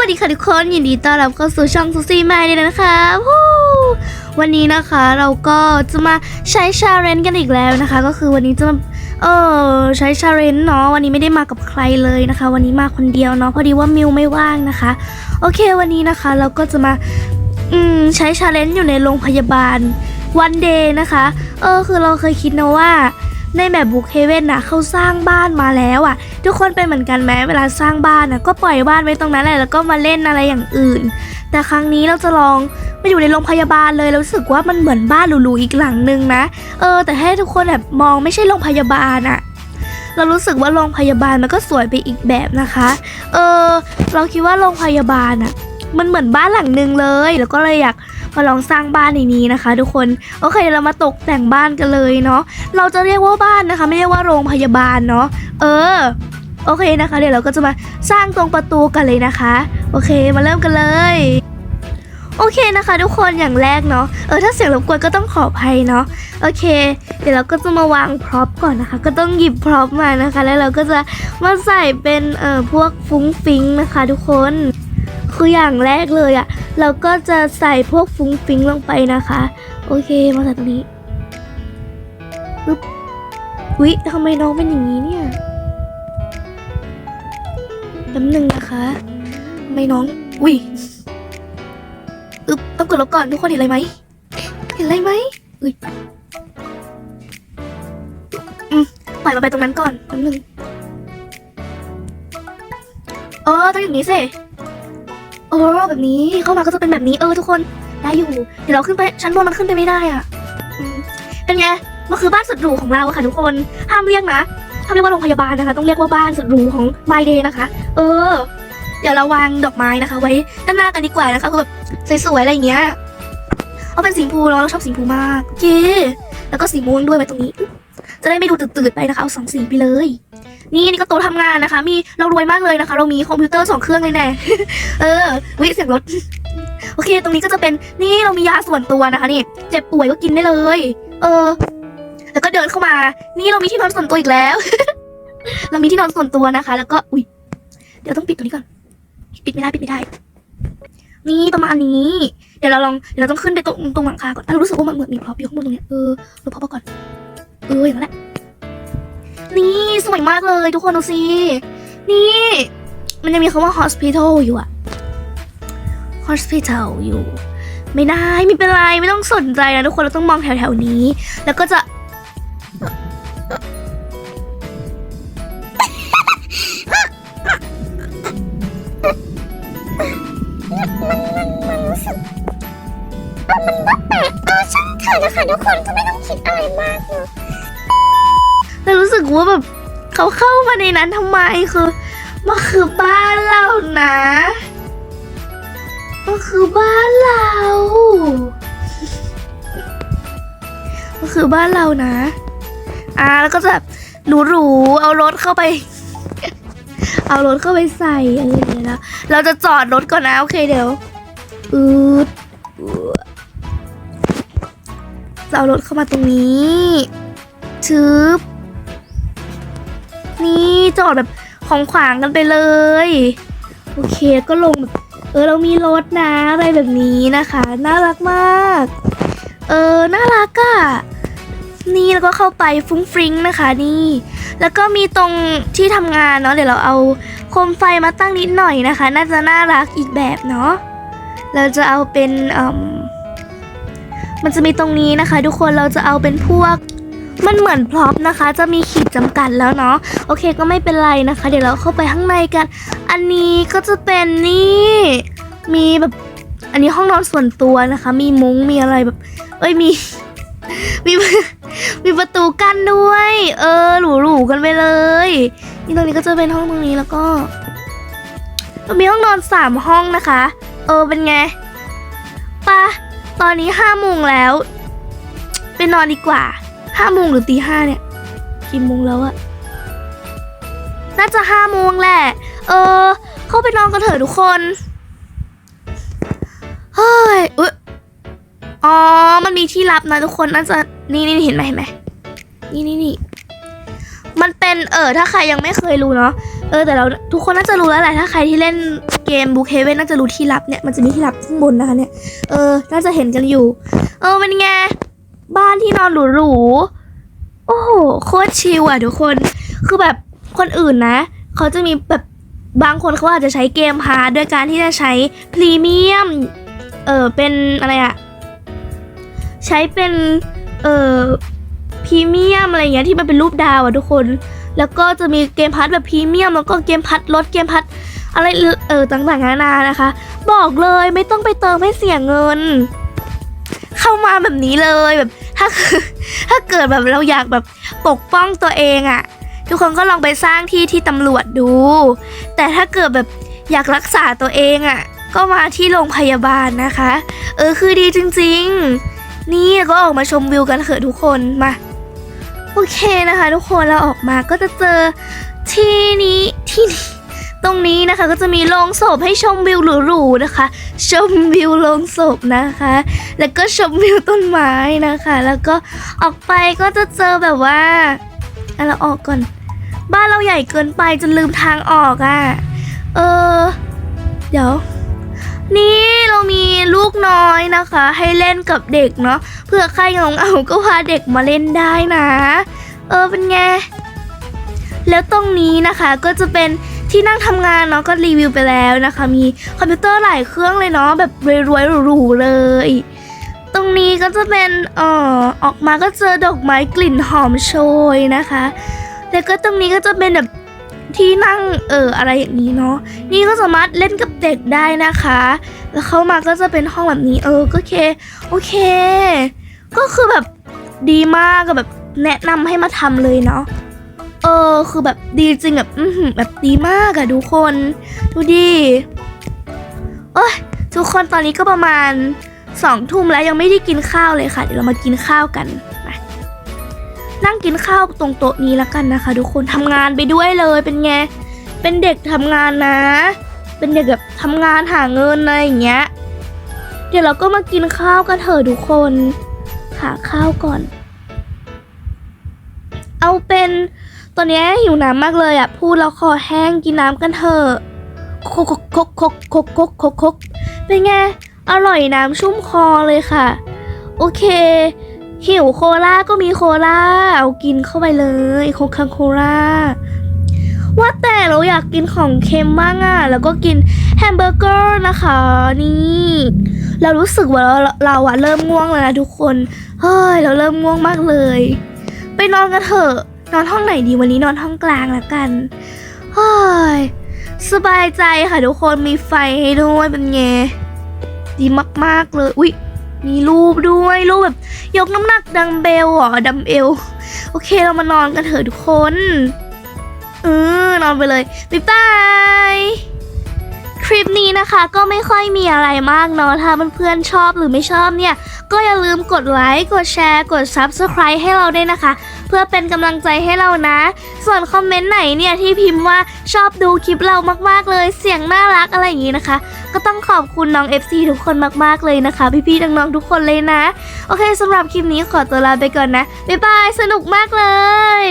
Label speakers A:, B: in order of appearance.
A: วัสดีค่ะทุกคนยินดีต้อนรับเข้าสู่ช่องซูซี่มาเลยนะคะวันนี้นะคะเราก็จะมาใช้ชาเลนจ์กันอีกแล้วนะคะ ก็คือวันนี้จะมาเออใช้ชาเลนจ์เนาะวันนี้ไม่ได้มากับใครเลยนะคะ วันนี้มาคนเดียวเนาะพอดีว่ามิวไม่ว่างนะคะ โอเควันนี้นะคะเราก็จะมาอืมใช้ชาเลนจ์อยู่ในโรงพยาบาลวันเดย์นะคะ เออคือเราเคยคิดนะว่า ในแบบบุกเฮเว่นน่ะเขาสร้างบ้านมาแล้วอะ ทุกคนเป็นเหมือนกันไหมเวลาสร้างบ้านน่ะก็ปล่อยบ้านไว้ตรงนั้นแหละแล้วก็มาเล่นอะไรอย่างอื่น แต่ครั้งนี้เราจะลองมาอยู่ในโรงพยาบาลเลยแล้วรู้สึกว่ามันเหมือนบ้านหรูๆอีกหลังนึงนะ เออ แต่ให้ทุกคนแบบมองไม่ใช่โรงพยาบาลอะเรารู้สึกว่าโรงพยาบาลมันก็สวยไปอีกแบบนะคะ เออ เราคิดว่าโรงพยาบาลอะ มันเหมือนบ้านหลังนึงเลย แล้วก็เลยอยากมาลองสร้างบ้านในนี้นะคะ ทุกคนโอเคเรามาตกแต่งบ้านกันเลยเนาะเราจะเรียกว่าบ้านนะคะ ไม่เรียกว่าโรงพยาบาลเนาะเออโอเคนะคะ เดี๋ยวเราก็จะมาสร้างตรงประตูกันเลยนะคะ โอเคมาเริ่มกันเลยโอเคนะคะ ทุกคนอย่างแรกเนาะเออถ้าเสียงรบกวนก็ต้องขออภัยเนาะโอเค เดี๋ยวเราก็จะมาวางพร็อพก่อนนะคะ ก็ต้องหยิบพร็อพมานะคะ แล้วเราก็จะมาใส่เป็นเอ่อพวกฟุ้งฟิ้งนะคะ ทุกคน คืออย่างแรกเลยอะเราก็จะใส่พวกฟุ้งฟิ้งลงไปนะคะ โอเคมาใส่ตรงนี้อุ๊ยทำไมน้องเป็นอย่างนี้เนี่ยแป๊บหนึ่งนะคะทำไมน้องอุ๊ยอึ๊บต้องกดลบก่อนทุกคนเห็นอะไรไหมเห็นอะไรไหมอุ๊ยอืมปล่อยมาไปตรงนั้นก่อนแป๊บหนึ่งเออต้องอย่างนี้สิ เออแบบนี้เข้ามาก็จะเป็นแบบนี้เออทุกคนได้อยู่ เดี๋ยวเราขึ้นไปชั้นบนมันขึ้นไปไม่ได้อะอืมเป็นไงมันคือบ้านสุดหรูของเราอะค่ะทุกคนห้ามเรียกนะห้ามเรียกว่าโรงพยาบาลนะคะ ต้องเรียกว่าบ้านสุดหรูของ My Day นะคะ เออ เดี๋ยวเราวางดอกไม้นะคะ ไว้ด้านหน้ากันดีกว่านะคะคือแบบสวยๆอะไรอย่างเงี้ยเอาเป็นสีชมพูเนาะเราชอบสีชมพูมากโอเคแล้วก็สีม่วงด้วยไว้ตรงนี้ จะได้ไม่ดูตื่นๆไปนะคะเอาสองสีไปเลย นี่นี่ก็โต๊ะทำงานนะคะ มีเรารวยมากเลยนะคะ เรามีคอมพิวเตอร์สองเครื่องเลยแน่เออวิเสียงรถโอเค ตรงนี้ก็จะเป็นนี่เรามียาส่วนตัวนะคะนี่เจ็บป่วยก็กินได้เลย เออ แล้วก็เดินเข้ามา นี่เรามีที่นอนส่วนตัวอีกแล้ว เรามีที่นอนส่วนตัวนะคะ แล้วก็อุ้ยเดี๋ยวต้องปิดตัวนี้ก่อน ปิดไม่ได้ปิดไม่ได้ นี่ประมาณนี้ เดี๋ยวเราลองเดี๋ยวเราต้องขึ้นไปตรงตรงหลังคาก่อนเรารู้สึกว่ามันเหมือนมีพร็อพอยู่ข้างบนตรงเนี้ยเออเราพร็อพก่อน อออย่างนั้นแหละนี่สวยมากเลย ทุกคนดูสิ นี่ มันยังมีคำว่า hospital อยู่อะ hospital อยู่ ไม่ได้ไม่เป็นไรไม่ต้องสนใจนะทุกคนเราต้องมองแถวๆนี้ แล้วก็จะ
B: เถอะนะคะทุกคนก็ไม่ต้องคิดอะไรมากเนอะ
A: แต่รู้สึกว่าแบบเขาเข้ามาในนั้นทำไมคือมันคือบ้านเรานะมันคือบ้านเรามันคือบ้านเรานะ อ่าแล้วก็จะแบบหรูๆเอารถเข้าไป เอารถเข้าไปใส่อะไรอย่างเงี้ยนะเราจะจอดรถก่อนนะโอเคเดี๋ยวอืดจะเอารถเข้ามาตรงนี้ชึบ นี่จอดแบบของขวางกันไปเลย โอเคก็ลงแบบเออเรามีรถนะอะไรแบบนี้นะคะ น่ารักมาก เออน่ารักอะ่ะนี่แล้วก็เข้าไปฟุ้งฟริ้งนะคะนี่ แล้วก็มีตรงที่ทำงานเนาะเดี๋ยวเราเอาโคมไฟมาตั้งนิดหน่อยนะคะ น่าจะน่ารักอีกแบบเนาะเราจะเอาเป็นอืมมันจะมีตรงนี้นะคะ ทุกคนเราจะเอาเป็นพวก มันเหมือนพร็อพนะคะ จะมีขีดจำกัดแล้วเนาะโอเคก็ไม่เป็นไรนะคะ เดี๋ยวเราเข้าไปข้างในกัน อันนี้ก็จะเป็นนี่มีแบบอันนี้ห้องนอนส่วนตัวนะคะ มีมุ้งมีอะไรแบบ เอ้ยมีมีมีประตูกั้นด้วย เออหรูๆกันไปเลยนี่ตรงนี้ก็จะเป็นห้องตรงนี้แล้วก็มีห้องนอนสามห้องนะคะ เออเป็นไงปะตอนนี้ห้าโมงแล้ว ไปนอนดีกว่า ห้าโมงหรือตีห้าเนี่ยกี่โมงแล้วอะน่าจะห้าโมงแหละ เออ เข้าไปนอนกันเถอะทุกคน เฮ้ยเอยอ๋อ มันมีที่ลับนะทุกคน น่าจะ นี่นี่เห็นไหมเห็นไหมนี่นี่นี่มันเป็นเออถ้าใครยังไม่เคยรู้เนาะเออแต่เราทุกคนน่าจะรู้แล้วแหละถ้าใครที่เล่นเกมบุ๊กเฮเว่นน่าจะรู้ที่ลับเนี่ยมันจะมีที่ลับข้างบนนะคะเนี่ยเออน่าจะเห็นกันอยู่ เออเป็นไง บ้านที่นอนหรูๆ โอ้โห โคตรชิลอะทุกคน คือแบบคนอื่นนะ เขาจะมีแบบบางคนเขาอาจจะใช้เกมพาร์ทด้วยการที่จะใช้พรีเมียม เออเป็นอะไรอะใช้เป็น เออพรีเมียมอะไรอย่างเงี้ยที่มันเป็นรูปดาวอะทุกคน แล้วก็จะมีเกมพัทแบบพรีเมียมแล้วก็เกมพัทลดเกมพัทอะไรเออต่างๆนานานะคะ บอกเลยไม่ต้องไปเติมให้เสียเงิน เข้ามาแบบนี้เลยแบบ ถ้าถ้าเกิดแบบเราอยากแบบปกป้องตัวเองอะ่ะ ทุกคนก็ลองไปสร้างที่ที่ตำรวจดู แต่ถ้าเกิดแบบอยากรักษาตัวเองอะ่ะ ก็มาที่โรงพยาบาลนะคะ เออคือดีจริง ๆ นี่ก็ออกมาชมวิวกันเถอะทุกคนมาโอเคนะคะ ทุกคนเราออกมาก็จะเจอที่นี้ที่นี้ ตรงนี้นะคะก็จะมีโรงศพให้ชมวิวหรูๆนะคะ ชมวิวโรงศพนะคะ แล้วก็ชมวิวต้นไม้นะคะ แล้วก็ออกไปก็จะเจอแบบว่าอะเราออกก่อน บ้านเราใหญ่เกินไปจนลืมทางออกอะ่ะ เออ เดี๋ยว นี่เรามีลูกน้อยนะคะ ให้เล่นกับเด็กเนาะเพื่อใครเหงาเอาก็พาเด็กมาเล่นได้นะ เออเป็นไงแล้วตรงนี้นะคะก็จะเป็น ที่นั่งทำงานเนาะก็รีวิวไปแล้วนะคะ มีคอมพิวเตอร์หลายเครื่องเลยเนาะแบบรวยๆหรูๆเลย ตรงนี้ก็จะเป็นเอ่อออกมาก็เจอดอกไม้กลิ่นหอมโชยนะคะ แล้วก็ตรงนี้ก็จะเป็นแบบที่นั่งเอออะไรอย่างนี้เนาะนี่ก็สามารถเล่นกับเด็กได้นะคะ แล้วเข้ามาก็จะเป็นห้องแบบนี้ เออก็โอเคโอเค ก็คือแบบดีมากก็แบบแนะนำให้มาทำเลยเนาะ เออ คือแบบดีจริงแบบอืแบบดีมากอะทุกคน ดูดิโอ้ยทุกคนตอนนี้ก็ประมาณสองทุ่มแล้วยังไม่ได้กินข้าวเลยค่ะ เดี๋ยวเรามากินข้าวกันมานั่งกินข้าวตรงโต๊ะนี้แล้วกันนะคะ ทุกคนทำงานไปด้วยเลยเป็นไง เป็นเด็กทำงานนะ เป็นเด็กแบบทำงานหาเงินอะไรอย่างเงี้ย เดี๋ยวเราก็มากินข้าวกันเถอะทุกคน หาข้าวก่อน เอาเป็น ตอนนี้หิวน้ำมากเลยอะ พูดแล้วคอแห้งกินน้ำกันเถอะคกคกคกคกคกคกคกเป็นไง อร่อยน้ำชุ่มคอเลยค่ะ โอเค หิวโคลาก็มีโคลาเอากินเข้าไปเลยโคคาโคลาว่าแต่เราอยากกินของเค็มบ้างอะแล้วก็กินแฮมเบอร์เกอร์นะคะ นี่ เรารู้สึกว่าเราเราอะเริ่มง่วงแล้วนะทุกคน เฮ้ย เราเริ่มง่วงมากเลย ไปนอนกันเถอะ นอนห้องไหนดีวันนี้นอนห้องกลางแล้วกันเฮ้ยสบายใจค่ะทุกคนมีไฟให้ด้วยเป็นไงดีมากๆเลย อุ้ยมีรูปด้วยรูปแบบ ยกน้ำหนักดังเบลหรอดัมเบลโอเคเรามานอนกันเถอะทุกคน เออนอนไปเลย บ๊ายบาย คลิปนี้นะคะก็ไม่ค่อยมีอะไรมากเนาะถ้าเพื่อนๆชอบหรือไม่ชอบเนี่ย ก็อย่าลืมกดไลค์กดแชร์ กด Subscribe ให้เราด้วยนะคะ เพื่อเป็นกำลังใจให้เรานะ ส่วนคอมเมนต์ไหนเนี่ยที่พิมพ์ว่าชอบดูคลิปเรามากๆเลยเสียงน่ารักอะไรอย่างนี้นะคะ ก็ต้องขอบคุณน้อง FC ทุกคนมากๆเลยนะคะ พี่ๆน้องๆทุกคนเลยนะ โอเคสำหรับคลิปนี้ขอตัวลาไปก่อนนะบ๊ายบายสนุกมากเลย